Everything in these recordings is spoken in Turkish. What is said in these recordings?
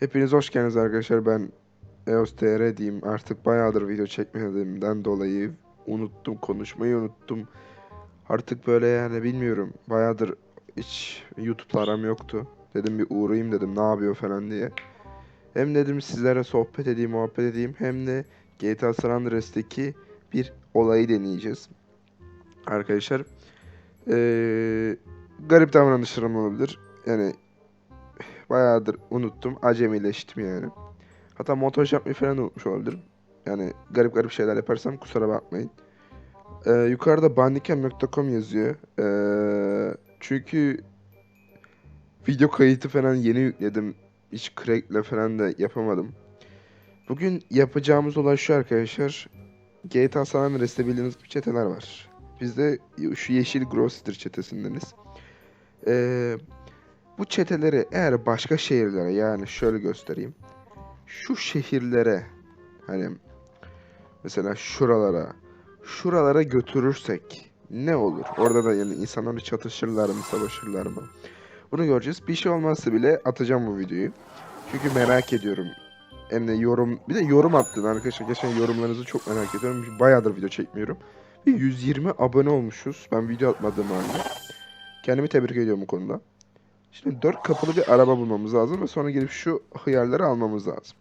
Hepiniz hoş geldiniz arkadaşlar. Ben EOS TR diyeyim. Artık bayağıdır video çekmediğimden dolayı unuttum, konuşmayı unuttum. Artık böyle yani bilmiyorum. Bayağıdır hiç YouTube'la aram yoktu. Dedim bir uğrayayım dedim ne yapıyor falan diye. Hem dedim sizlere sohbet edeyim, muhabbet edeyim. Hem de GTA San Andreas'taki bir olayı deneyeceğiz. Arkadaşlar. Ee, garip davranışlarım olabilir. Yani Bayağıdır unuttum. Acemileştim yani. Hatta montaj yapmayı falan unutmuş olabilirim. Yani garip garip şeyler yaparsam kusura bakmayın. Ee, yukarıda bandicam.com yazıyor. Ee, çünkü video kayıtı falan yeni yükledim. Hiç crackle falan da yapamadım. Bugün yapacağımız olay şu arkadaşlar. GTA San Andreas'te bildiğiniz gibi çeteler var. Biz de şu yeşil Grosster çetesindeniz. Eee bu çeteleri eğer başka şehirlere yani şöyle göstereyim. Şu şehirlere hani mesela şuralara şuralara götürürsek ne olur? Orada da yani insanlar çatışırlar mı, savaşırlar mı? Bunu göreceğiz. Bir şey olmazsa bile atacağım bu videoyu. Çünkü merak ediyorum. Hem de yorum bir de yorum attın arkadaşlar. Geçen yorumlarınızı çok merak ediyorum. Bayağıdır video çekmiyorum. Bir 120 abone olmuşuz. Ben video atmadığım halde. Kendimi tebrik ediyorum bu konuda. Şimdi dört kapılı bir araba bulmamız lazım ve sonra gelip şu hıyarları almamız lazım.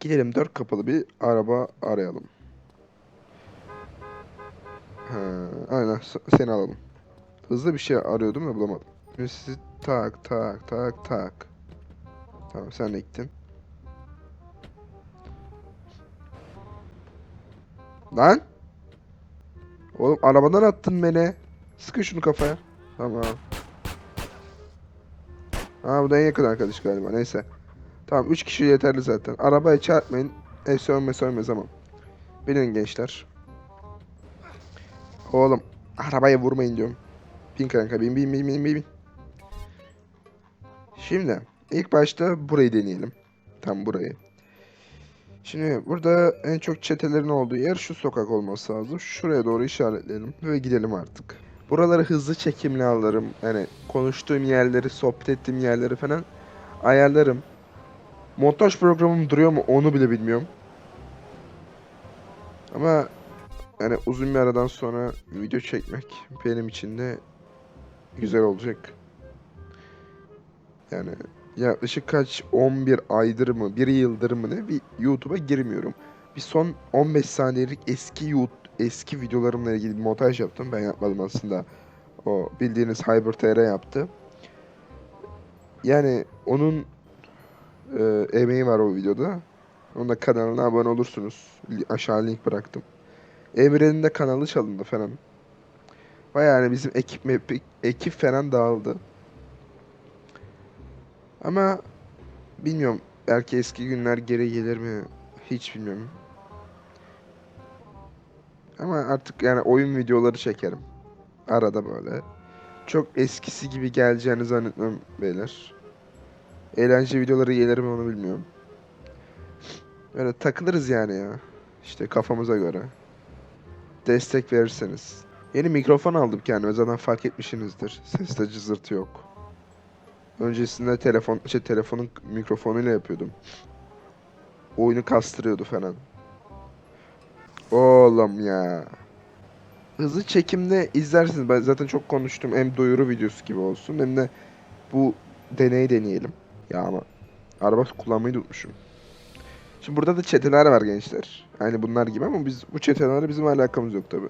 Gidelim dört kapılı bir araba arayalım. Ha, aynen seni alalım. Hızlı bir şey arıyordum da bulamadım. Şimdi sizi tak tak tak tak. Tamam sen de gittin. Lan! Oğlum arabadan attın beni. Sıkın şunu kafaya. Tamam. Ha bu da en yakın arkadaş galiba. Neyse. Tamam 3 kişi yeterli zaten. Arabaya çarpmayın. E sönme sönme zaman. Binin gençler. Oğlum arabaya vurmayın diyorum. Bin kanka bin bin bin bin. bin. Şimdi ilk başta burayı deneyelim. Tam burayı. Şimdi burada en çok çetelerin olduğu yer şu sokak olması lazım. Şuraya doğru işaretleyelim ve gidelim artık. Buraları hızlı çekimli alırım. Yani konuştuğum yerleri, sohbet ettiğim yerleri falan ayarlarım. Montaj programım duruyor mu onu bile bilmiyorum. Ama yani uzun bir aradan sonra video çekmek benim için de güzel olacak. Yani yaklaşık kaç 11 aydır mı 1 yıldır mı ne bir YouTube'a girmiyorum. Bir son 15 saniyelik eski YouTube eski videolarımla ilgili bir montaj yaptım. Ben yapmadım aslında. O bildiğiniz Hyper TR yaptı. Yani onun e, emeği var o videoda. Onun da kanalına abone olursunuz. Aşağı link bıraktım. Emre'nin de kanalı çalındı falan. Bayağı yani bizim ekip ekip falan dağıldı. Ama bilmiyorum. Belki eski günler geri gelir mi? Hiç bilmiyorum. Ama artık yani oyun videoları çekerim. Arada böyle. Çok eskisi gibi geleceğini zannetmem beyler. Eğlence videoları gelir onu bilmiyorum. Böyle takılırız yani ya. İşte kafamıza göre. Destek verirseniz. Yeni mikrofon aldım kendime zaten fark etmişsinizdir. Seste cızırtı yok. Öncesinde telefon, şey telefonun mikrofonuyla yapıyordum. Oyunu kastırıyordu falan. Oğlum ya. Hızlı çekimde izlersiniz. Ben zaten çok konuştum. Hem duyuru videosu gibi olsun hem de bu deneyi deneyelim. Ya ama araba kullanmayı unutmuşum. Şimdi burada da çeteler var gençler. Yani bunlar gibi ama biz bu çetelerle bizim alakamız yok tabi.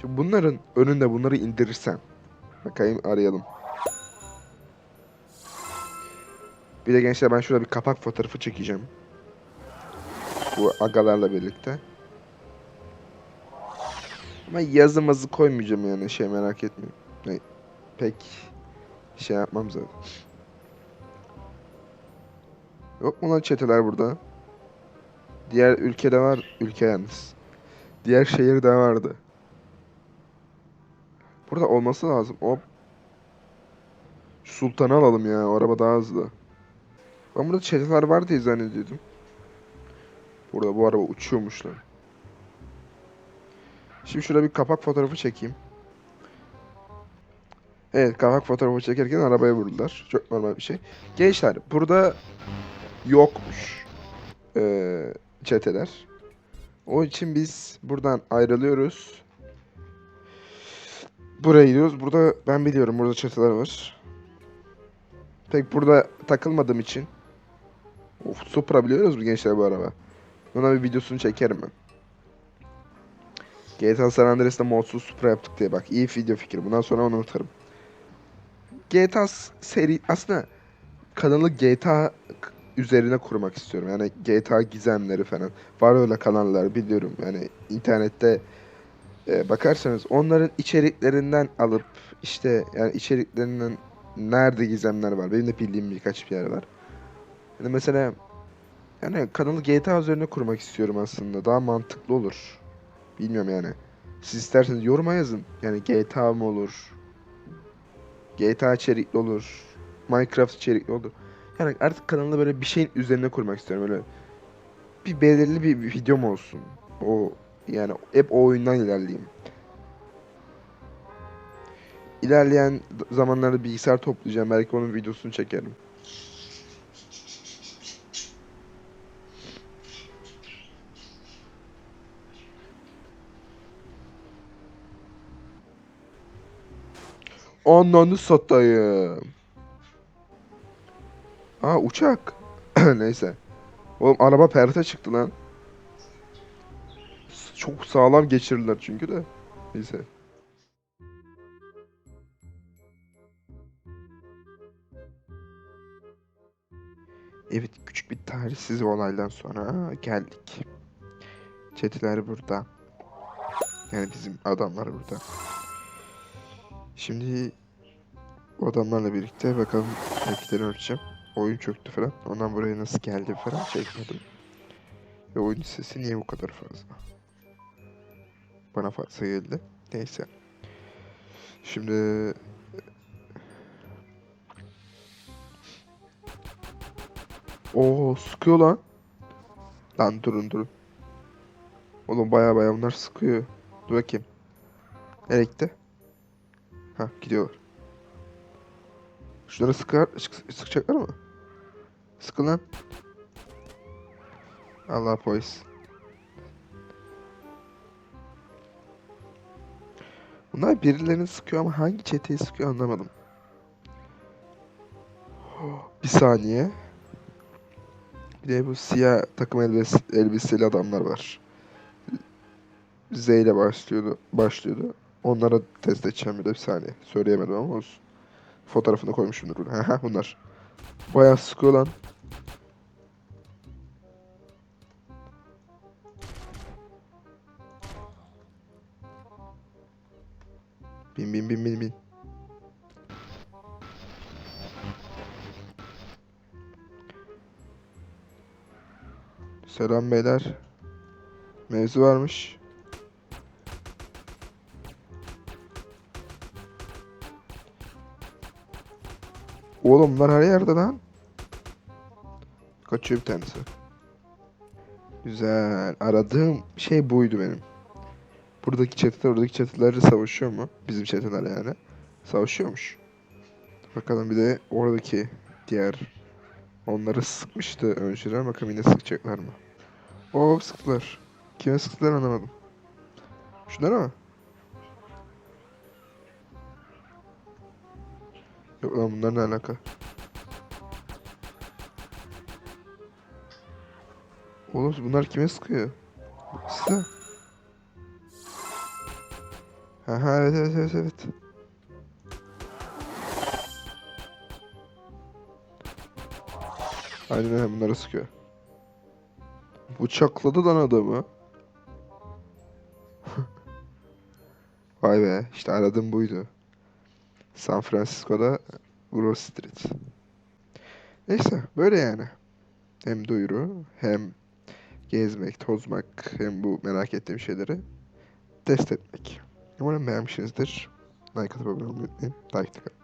Şimdi bunların önünde bunları indirirsen. Bakayım arayalım. Bir de gençler ben şurada bir kapak fotoğrafı çekeceğim. Bu agalarla birlikte. Ama yazımızı koymayacağım yani şey merak etmeyin. Ne, pek şey yapmam zaten. Yok mu lan çeteler burada? Diğer ülkede var. Ülke yalnız. Diğer şehirde vardı. Burada olması lazım. Hop. Şu Sultan'ı alalım ya. O araba daha hızlı. Ben burada çeteler var diye zannediyordum. Burada bu araba uçuyormuşlar. Şimdi şurada bir kapak fotoğrafı çekeyim. Evet kavak fotoğrafı çekerken arabaya vurdular. Çok normal bir şey. Gençler burada yokmuş ee, çeteler. O için biz buradan ayrılıyoruz. Buraya gidiyoruz. Burada ben biliyorum burada çeteler var. Pek burada takılmadığım için. Of Supra biliyoruz mu gençler bu araba? Buna bir videosunu çekerim ben. GTA San Andreas'ta modsuz Supra yaptık diye bak. iyi video fikri. Bundan sonra onu unutarım. GTA seri aslında kanalı GTA üzerine kurmak istiyorum. Yani GTA gizemleri falan. Var öyle kanallar biliyorum. Yani internette e, bakarsanız onların içeriklerinden alıp işte yani içeriklerinden nerede gizemler var. Benim de bildiğim birkaç bir yer var. Yani mesela yani kanalı GTA üzerine kurmak istiyorum aslında. Daha mantıklı olur. Bilmiyorum yani. Siz isterseniz yoruma yazın. Yani GTA mı olur? GTA içerikli olur. Minecraft içerikli olur. Yani artık kanalda böyle bir şeyin üzerine kurmak istiyorum. Böyle bir belirli bir videom olsun. O yani hep o oyundan ilerleyeyim. İlerleyen zamanlarda bilgisayar toplayacağım. Belki onun videosunu çekerim. Ananı satayım. Aa uçak. Neyse. Oğlum araba perte çıktı lan. Çok sağlam geçirdiler çünkü de. Neyse. Evet küçük bir tarihsiz olaydan sonra geldik. Çetiler burada. Yani bizim adamlar burada. Şimdi o adamlarla birlikte bakalım tepkileri ölçeceğim. Oyun çöktü falan. Ondan buraya nasıl geldi falan çekmedim. Ve oyun sesi niye bu kadar fazla? Bana fazla geldi. Neyse. Şimdi Oo sıkıyor lan. Lan durun durun. Oğlum baya baya bunlar sıkıyor. Dur bakayım. Nereye gitti? Ha gidiyorlar. Şunları sıkar, sık- sıkacaklar mı? Sıkın lan. Allah polis. Bunlar birilerini sıkıyor ama hangi çeteyi sıkıyor anlamadım. Bir saniye. Bir de bu siyah takım elbis elbiseli adamlar var. Z ile başlıyordu, başlıyordu. Onlara test edeceğim bir de bir saniye. Söyleyemedim ama olsun. Fotoğrafını koymuşumdur. Haha, bunlar. Bayağı sıkıyor lan. Bin bin bin bin bin. Selam beyler. Mevzu varmış. Oğlum bunlar her yerde lan. Kaçıyor bir tanesi. Güzel. Aradığım şey buydu benim. Buradaki çeteler oradaki çetelerle savaşıyor mu? Bizim çeteler yani. Savaşıyormuş. Bakalım bir de oradaki diğer onları sıkmıştı önceden. Bakalım yine sıkacaklar mı? Oo sıktılar. Kime sıktılar anlamadım. Şunlara mı? Yok lan bunlar ne alaka? Oğlum bunlar kime sıkıyor? Size. Aha evet evet evet evet. Aynen öyle bunlara sıkıyor. Bıçakladı lan adamı. Vay be işte aradığım buydu. San Francisco'da Grove Street. Neyse böyle yani. Hem duyuru hem gezmek, tozmak hem bu merak ettiğim şeyleri test etmek. Umarım beğenmişsinizdir. Like atıp abone olmayı unutmayın. Takipte kalın.